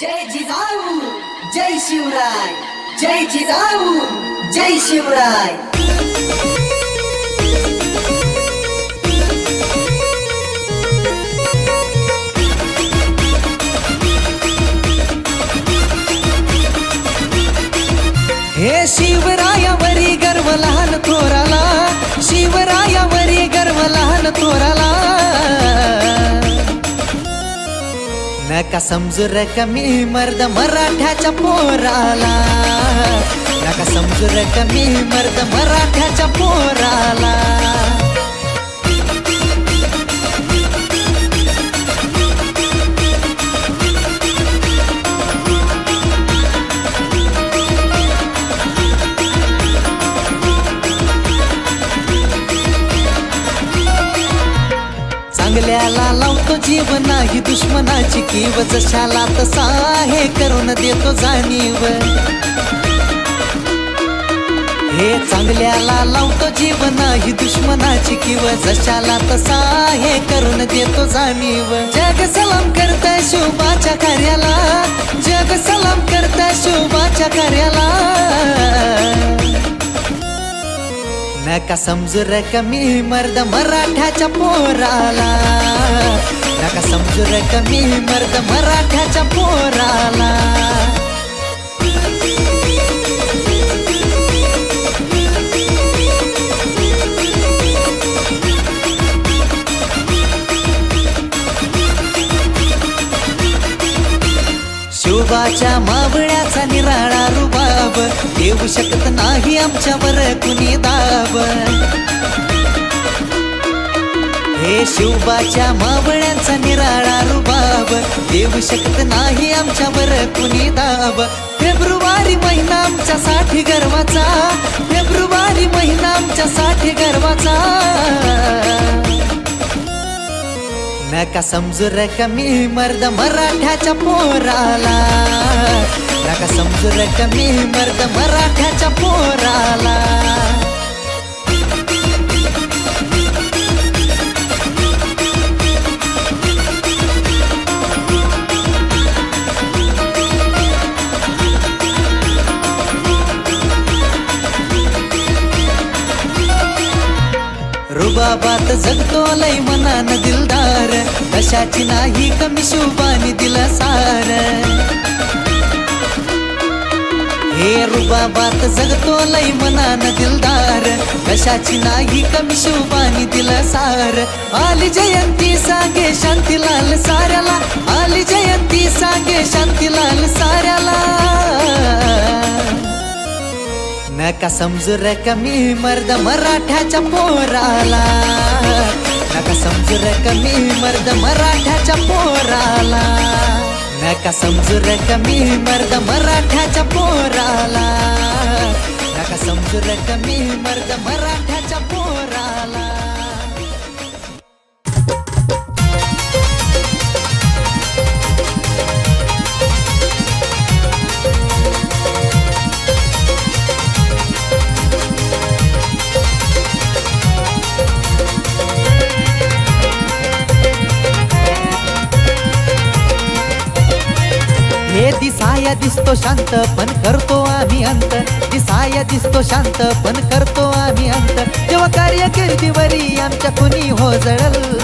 जय जिजाऊ जय शिवराय जय जिजाऊ जय शिवराय. हे शिवरायावरी गर्व लहान थोराला शिवरायावरी गर्व लहान थोराला. नका समजू र कमी मर्द मराठ्याच्या पोराला? नका समजू र कमी मर्द मराठ्याच्या पोराला? लावतो नाही दुश्मनाची कीव जशाला तसा हे करून देतो जाणीव. हे चांगल्याला लावतो जीव नाही दुश्मनाची किव जशाला तसा हे करून देतो जाणीव. जग सलाम करता शोभाच्या कार्याला जग सलाम करताय शोभाच्या कार्याला. नका समजू र कमी मर्द मराठ्याच्या पोराला. नका समजू र कमी मर्द मराठ्याच्या पोराला. शिवबाच्या मावळ्याचा निराळा रुबाब देऊ शकत नाही आमच्यावर कुणी दाब. हे शिवबाच्या मावळ्यांचा निराळा रुबाब. देऊ शकत नाही आमच्यावर कुणी दाब. फेब्रुवारी महिना आमच्यासाठी गर्वाचा. फेब्रुवारी महिना आमच्यासाठी गर्वाचा. नका समजू र कमी मर्द मराठ्याच्या पोराला. नका समजू र कमी मर्द मराठ्याच्या पोराला. रुबाबात जगतो लय मनान दिलदार. कशाची नाही कमी शुभानी दिला सार हे रुबाबात जगतो लय मनान दिलदार. कशाची नाही कमी शुभानी दिला सार आली जयंती सांगे शांतीलाल साऱ्याला. आली जयंती सांगे शांतीलाल साऱ्याला. नका समजू र कमी मर्द मराठ्याच्या पोराला. नका समजू र कमी मर्द मराठ्याच्या पोराला. नका समजू र कमी मर्द मराठ्याच्या पोराला. नका समजू र कमी मर्द मराठा होतो शांत पण करतो आम्ही अंत. जेव्हा कार्य कीर्तीवरी आमच्या कुणी हो जळल.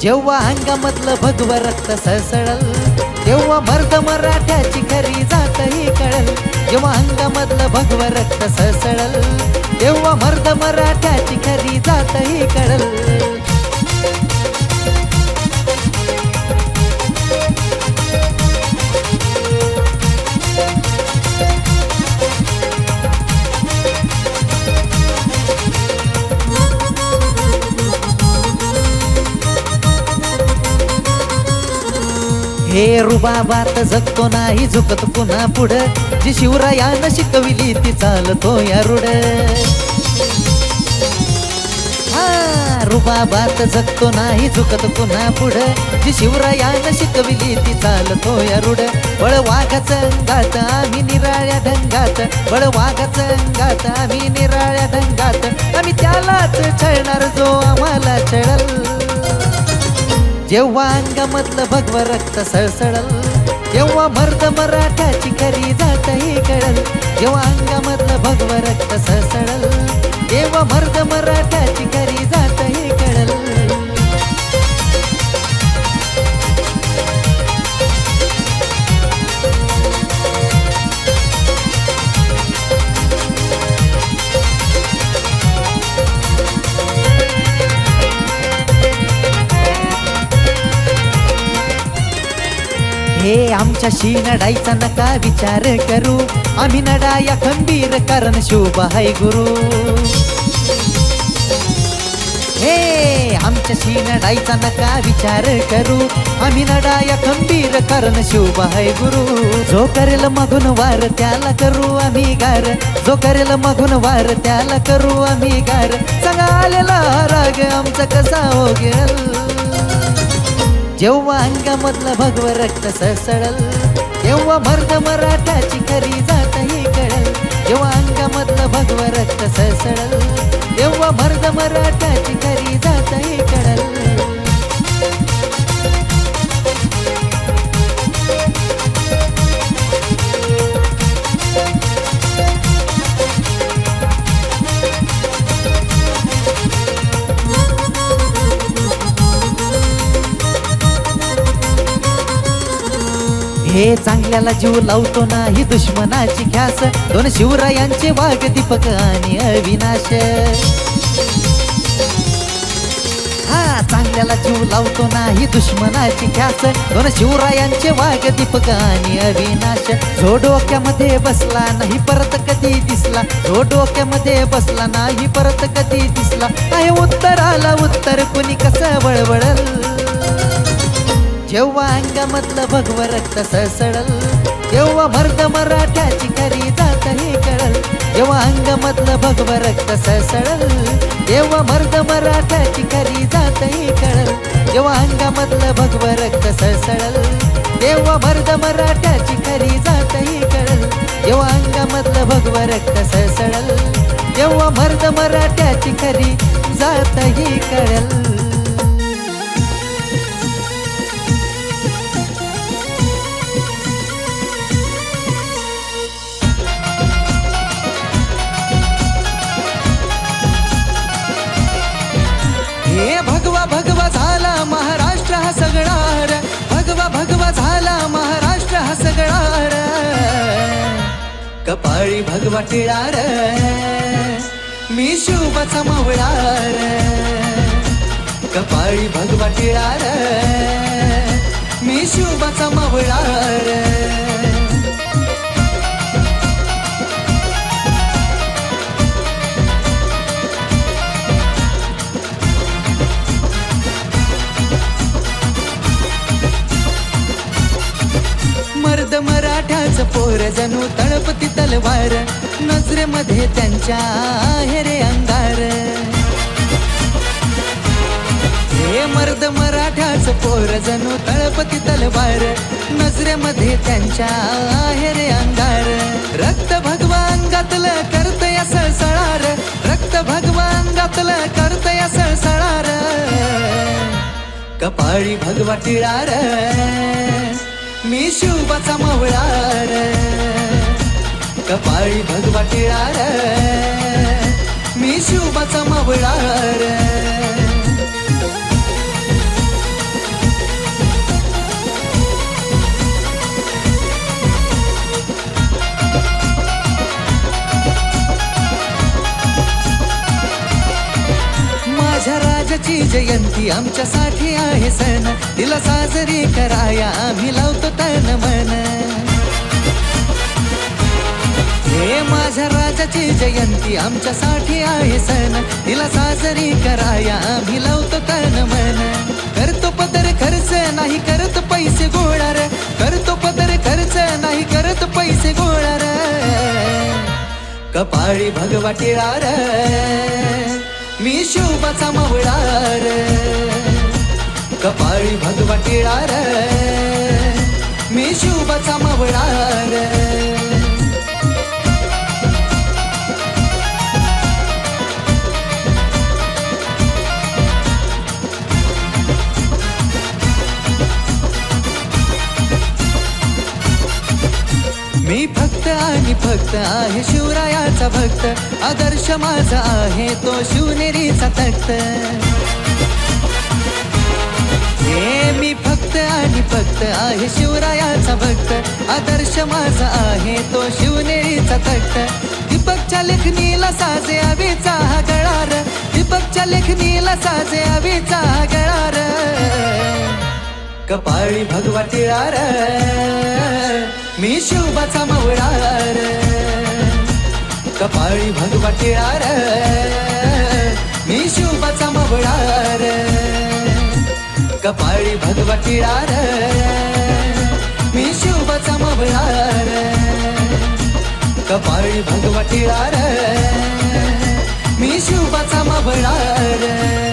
जेव्हा हंगामातलं भगव रक्त सळसळल. तेव्हा मर्द मराठ्याची खरी जात ही कळल. जेव्हा हंगामातलं भगव रक्त सळसळल. तेव्हा मर्द मराठ्याची खरी जात ही कळल. हे रुबाबात जगतो नाही झुकत पुन्हा पुढं. जी शिवरायानं शिकविली ती चालतो या रुड हा रुबाबात जगतो नाही झुकत पुन्हा पुढं. जी शिवरायानं शिकविली ती चालतो या रुड बळ वाघाच अंगात आम्ही निराळ्या ढंगात. बळ वाघाच अंगात आम्ही निराळ्या ढंगात. आम्ही त्यालाच छळणार जो आम्हाला छळल. जेव्हा अंगामधलं भगव रक्त सळसळल तेव्हा मर्द मराठाची खरी जात ही कळल. जेव्हा अंगामधलं भगव रक्त सळसळल तेव्हा मर्द मराठाची खरी जात हे आमच्याशी नडायचा नका विचार करू. आम्ही नडाया खंबीर कारण शुभ हाय गुरु. हे आमच्याशी नडायचा नका विचार करू. आम्ही नडाया खंबीर कारण शुभ हाय गुरु. जो करेल मधून वार त्याला करू आम्ही गार. जो करेल मधून वार त्याला करू आम्ही गार. सांगा आलेला राग आमचा कसा हो गेल? जेव्हा अंगामधलं भगव रक्त ससळल तेव्हा मर्द मराठाची खरी जात ही कळल जेव्हा अंगामधलं भगव रक्त ससळल तेव्हा मर्द मराठाची खरी जात ही कळल चांगल्याला जीव लावतो नाही दुश्मनाची ख्यास दोन शिवरायांचे वाघ दीपक आणि अविनाश. हा चांगल्याला जीव लावतो नाही दुश्मनाची ख्यास दोन शिवरायांचे वाघ दीपक आणि अविनाश. जो डोक्यामध्ये बसला नाही परत कधी दिसला. जो डोक्यामध्ये बसला नाही परत कधी दिसला. हे उत्तर आला उत्तर कुणी कसं वळवळल? जेव्हा अंगामधलं भगव रक्त सळसळल तेव्हा मर्द मराठ्याची खरी जात हे कळल. जेव्हा अंगामधलं भगव रक्त सळसळल तेव्हा मर्द मराठ्याची खरी जात हे कळल. जेव्हा अंगामधलं भगव रक्त सळसळल तेव्हा मर्द मराठ्याची खरी जात हे कळल. जेव्हा अंगामधलं भगव रक्त सळसळल तेव्हा मर्द मराठ्याची खरी जात कळल. हा सगळा भगवा भगवा झाला महाराष्ट्र हा सगळा कपाळी भगवा टिळार. मी शिवबाचा मावळार. कपाळी भगवा टिळार. मी शिवबाचा मावळार. पोर जणू तळपती तलवार. नजरेमध्ये त्यांच्या आहे रे अंगार. हे मर्द मराठाच पोर जणू तळपती तलवार. नजरेमध्ये त्यांच्या आहे रे अंगार. रक्त भगवा अंगातलं करत या सळसळार रक्त भगवा अंगातलं करत या सळसळार कपाळी भगवा टिळार. मी शिवबाचा मवळार कपाळी भगवा टिळार मी शिवबाचा मवळार जयंती आमच्यासाठी आहे सण. तिला साजरी कराया आम्ही लावतो तन मन. हे माझ्या राजाची जयंती आमच्यासाठी आहे सण. तिला साजरी कराया आम्ही लावतो तन मन. करतो पदर खर्च नाही करत पैसे गोळार करतो पदर खर्च नाही करत पैसे गोळार कपाळी भगवा टिळार मी शुभाचा मवळार कपाळी भगवा टिळार. मी शिवबाचा मवळार मी फक्त आणि फक्त आहे शिवरायाचा भक्त. आदर्श माझा आहे तो शिवनेरीचा तख्त. हे मी फक्त आणि फक्त आहे शिवरायाचा भक्त. आदर्श माझा आहे तो शिवनेरीचा तख्त. दीपकच्या लेखणीला साजे अभिचा हा गळार. दीपकच्या लेखणीला साजे अभिचा हा गळार. कपाळी भगवा टिळार मी शिवबाचा मवळार. कपाळी भगवा टिळार. मी शिवबाचा मवळार. कपाळी भगवा टिळार. मी शिवबाचा मवळार. कपाळी भगवा टिळार. मी शिवबाचा मवळार.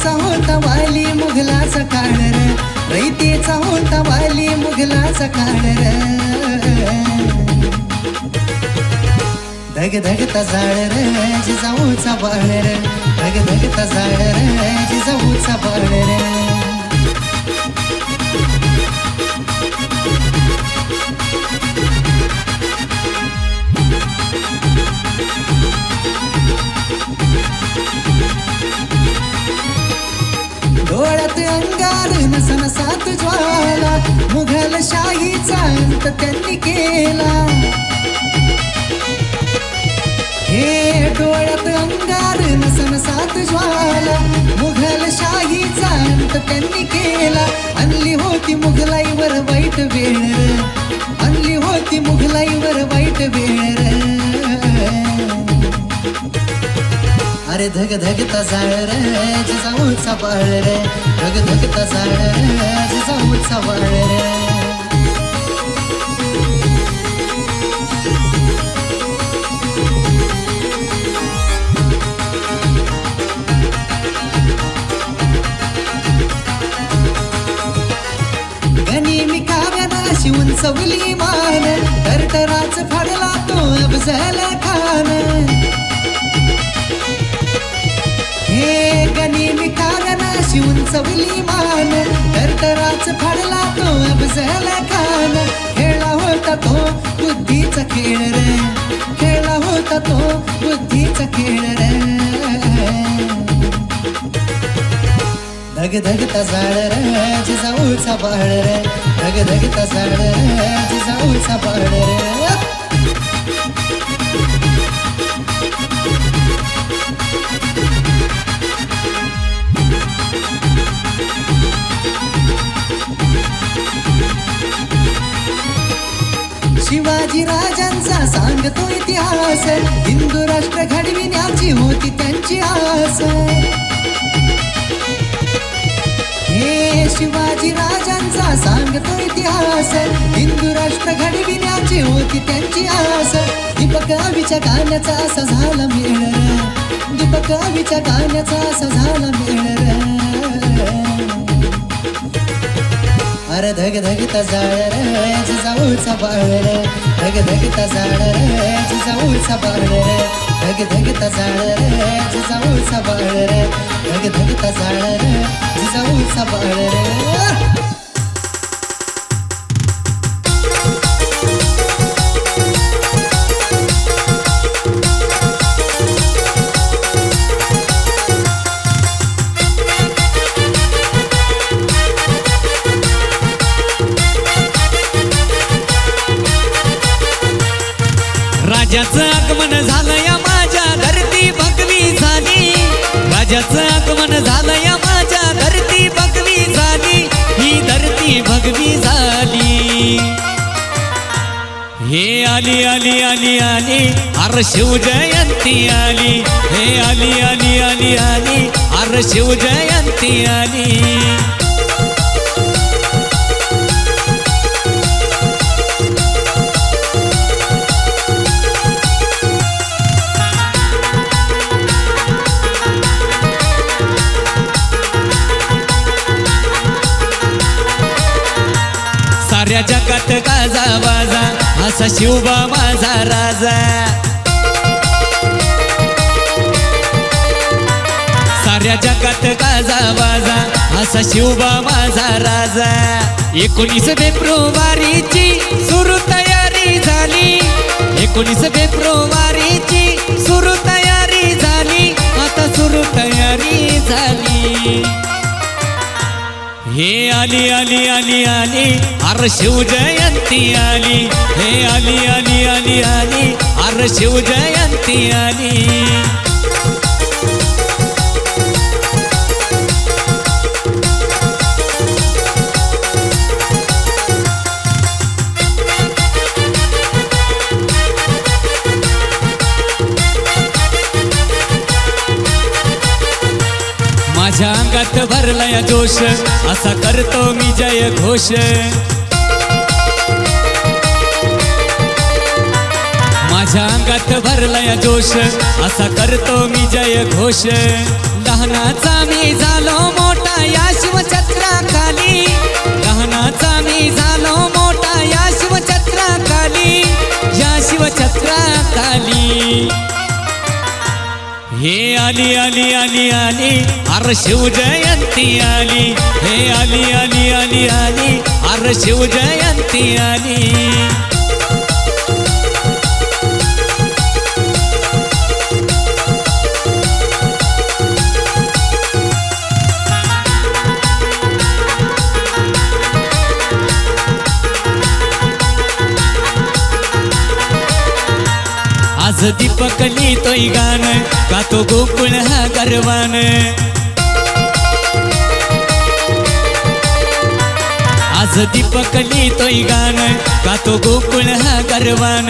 रैतेचा होता वाली मुघलाचा काळर. रैतेचा होता वाली मुघलाचा काळर. धग धगता जाळ जिजाऊचा बाळर. धग धगता जाळ जिजाऊचा बाळर. डोळ्यात अंगार नसन सात ज्वाला मुघल शाहीचा अंत त्यांनी केला. हे डोळ्यात अंगार नसन सात ज्वाला मुघल शाहीचा अंत त्यांनी केला. आणली होती मुघलाईवर वाईट वेळ आणली होती मुघलाईवर वाईट वेळ. अरे धग धगता जाळ रे जिजाऊचा बाळ रे. धग धगता जाळ रे जिजाऊचा बाळ रे. गनिमी काव्याना शिवून चवली मान. टरटराच फाडला तो अफजल खान. अशी शिवून चवली मान. टरटराच फाडला तो अबजला कान खेळला होता तो बुद्धीचा खेळ रे. खेळला होता तो बुद्धीचा खेळ रे. धग धगता जाळ रे जिजाऊचा बाळ रे. धग धगता जाळ रे जिजाऊचा बाळ रे. सांगतो इतिहास हिंदू राष्ट्र घडविण्याची होती त्यांची आस हे शिवाजी राजांचा सांगतो इतिहास हिंदू राष्ट्र घडविण्याची होती त्यांची आस दीपकावीच्या गाण्याचा असा झाला मेळ र. दीपकावीच्या गाण्याचा असा झाला मेळ अरे धग धगता जाळ रे जाऊचा बाळ रे. धग धगता जाळ रे जाऊचा बाळ रे. धग धगता जाळ रे जाऊचा बाळ रे. धग धगता जाळ रे जाऊचा बाळ राजाचं आगमन झालं या माझ्या धरती भगवी झाली राजाचं आगमन झालं या माझ्या धरती भगवी झाली ही धरती भगवी झाली हे आली आली आली आली अर शिवजयंती आली. हे आली आली आली आली अर शिवजयंती आली. असा शिवबा माझा राजा. साऱ्या जगात गाजा बाजा असा शिवबा माझा राजा. एकोणीस फेब्रुवारीची सुरू तयारी झाली. एकोणीस फेब्रुवारीची सुरू तयारी झाली. आता सुरू तयारी झाली. हे आली आली आली आली अर शिवजयंती आली. हे आली आली आली आली अर शिवजयंती आली. माझ्या अंगात भरलाय जोश. असा करतो मी जय घोष. माझ्या अंगात भरलाय जोश. असा करतो मी जय घोष. लहानाचा मी झालो मोठा या शिवछत्राखाली लहानाचा मी झालो मोठा या शिवछत्राखाली या शिवछत्राखाली हे आली आली आली आली अर शिवजयंती आली. हे आली आली आली आली अर शिवजयंती आली. आज दीपक लिहितोय तो गर्वान आज दीपकली लिहितोय गाण का तो गोकुळ हा गर्वान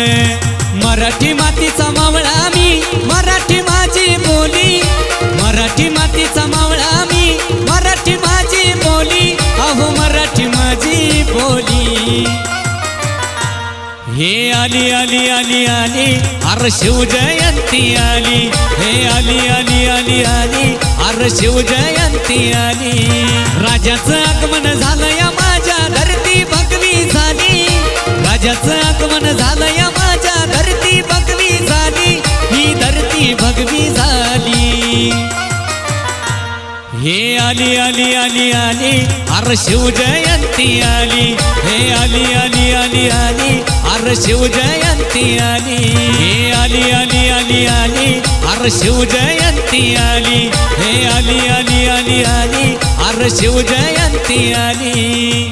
मराठी मातीचा मावळा मी मराठी माझी बोली. मराठी मातीचा मावळा मी मराठी माझी बोली. अहो मराठी माझी बोली. हे आली आली आली आली अर शिवजयंती आली. हे आली आली आली आली अर शिवजयंती आली. राजाचं आगमन झालं या माझ्या धरती भगवी झाली. राजाचं आगमन झालं या माझ्या धरती भगवी झाली. ही धरती भगवी झाली. हे आली आली आली आली. अर शिवजयंती आली. हे आली आली आली आली. अर शिवजयंती आली. हे आली आली आली आली. अर शिवजयंती आली. हे आली आली आली आली. अर शिवजयंती आली.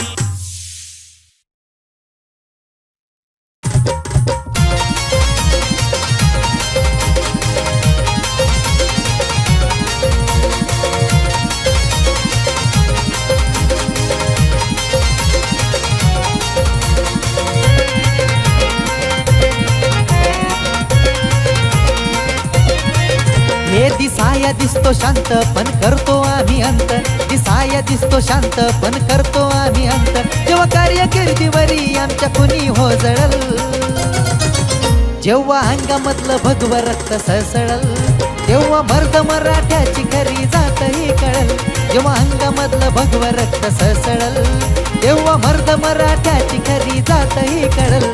शांत पण करतो आम्ही अंत. दिसाया दिसतो शांत पण करतो आम्ही अंत. जेव्हा कार्य कीर्तीवरी आमच्या कुणी हो जळल. जेव्हा हंगामातलं भगव रक्त सळसळल. तेव्हा मर्द मराठ्याची खरी जात ही कळल. जेव्हा हंगामातलं भगव रक्त सळसळल. तेव्हा मर्द मराठ्याची खरी जात ही कळल.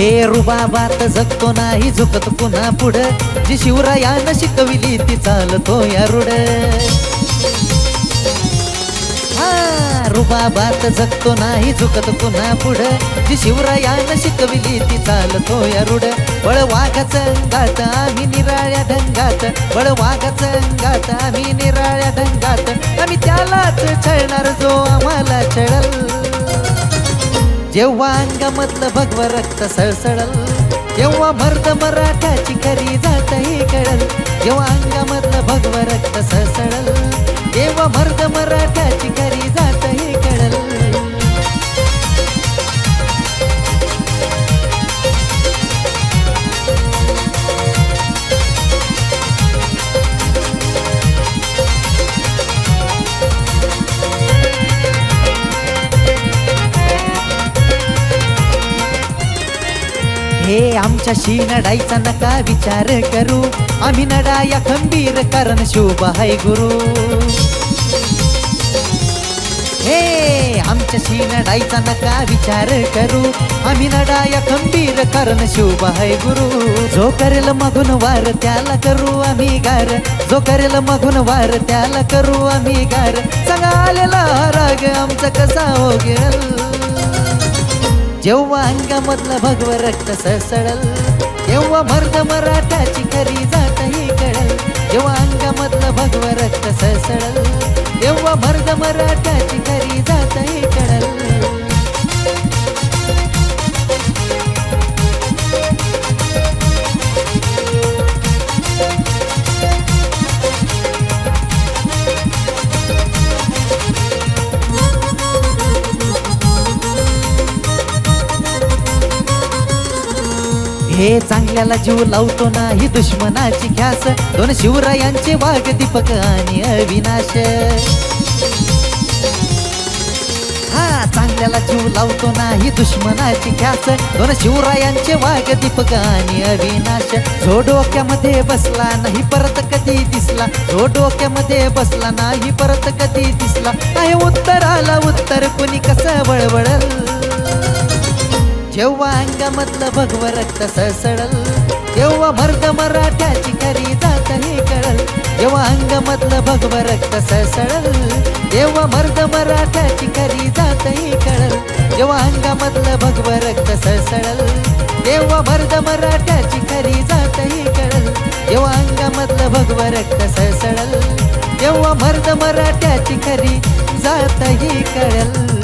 हे रुबाबात जगतो नाही झुकत पुन्हा पुढं. जी शिवरायानं शिकविली ती चालतो या रुड हा रुबाबात जगतो नाही झुकत पुन्हा पुढं. जी शिवरायानं शिकविली ती चालतो या रुड बळ वाघाचं अंगात आम्ही निराळ्या ढंगात. बळ वाघाचं अंगात आम्ही निराळ्या ढंगात. आम्ही त्यालाच छळणार जो आम्हाला छळल. जेव्हा अंगामधलं भगव रक्त सळसळल तेव्हा मर्द मराठ्याची खरी जात हे कळल. जेव्हा अंगामधलं भगव रक्त सळसळल तेव्हा मर्द मराठ्याची खरी जात हे आमच्याशी नडायचा नका विचार करू. आम्ही नडाया खंबीर कारण शुभ हाय गुरु. हे आमच्याशी नडायचा नका विचार करू. आम्ही नडाया खंबीर कारण शुभ हाय गुरु. जो करेल मगुन वार त्याला करू आम्ही गार. जो करेल मगुन वार त्याला करू आम्ही गार. सांगा आलेला राग आमचा कसा हो गेल? जेव्हा अंगामधलं भगव रक्त सळल तेव्हा मर्द मराठाची खरी जात कळल. जेव्हा अंगामधलं भगव रक्त सळल तेव्हा मर्द मराठाची खरी हे चांगल्याला जीव लावतो नाही दुश्मनाची ख्यास दोन शिवरायांचे वाघ दीपक आणि अविनाश. हा चांगल्याला जीव लावतो नाही दुश्मनाची ख्यास दोन शिवरायांचे वाघ दीपक आणि अविनाश. जो डोक्यामध्ये बसला नाही परत कधी दिसला. जो डोक्यामध्ये बसला नाही परत कधी दिसला. हे उत्तर आला उत्तर कुणी कसं वळवळल? जेव्हा अंगामधलं भगव रक्त सळसळल तेव्हा मर्द मराठ्याची खरी जात हे कळल. जेव्हा अंगामधलं भगव रक्त सळसळल तेव्हा मर्द मराठ्याची खरी जात हे कळल. जेव्हा अंगामधलं भगव रक्त सळसळल तेव्हा मर्द मराठ्याची खरी जात हे कळल. जेव्हा अंगामधलं भगव रक्त सळसळल तेव्हा मर्द मराठ्याची खरी जात कळल.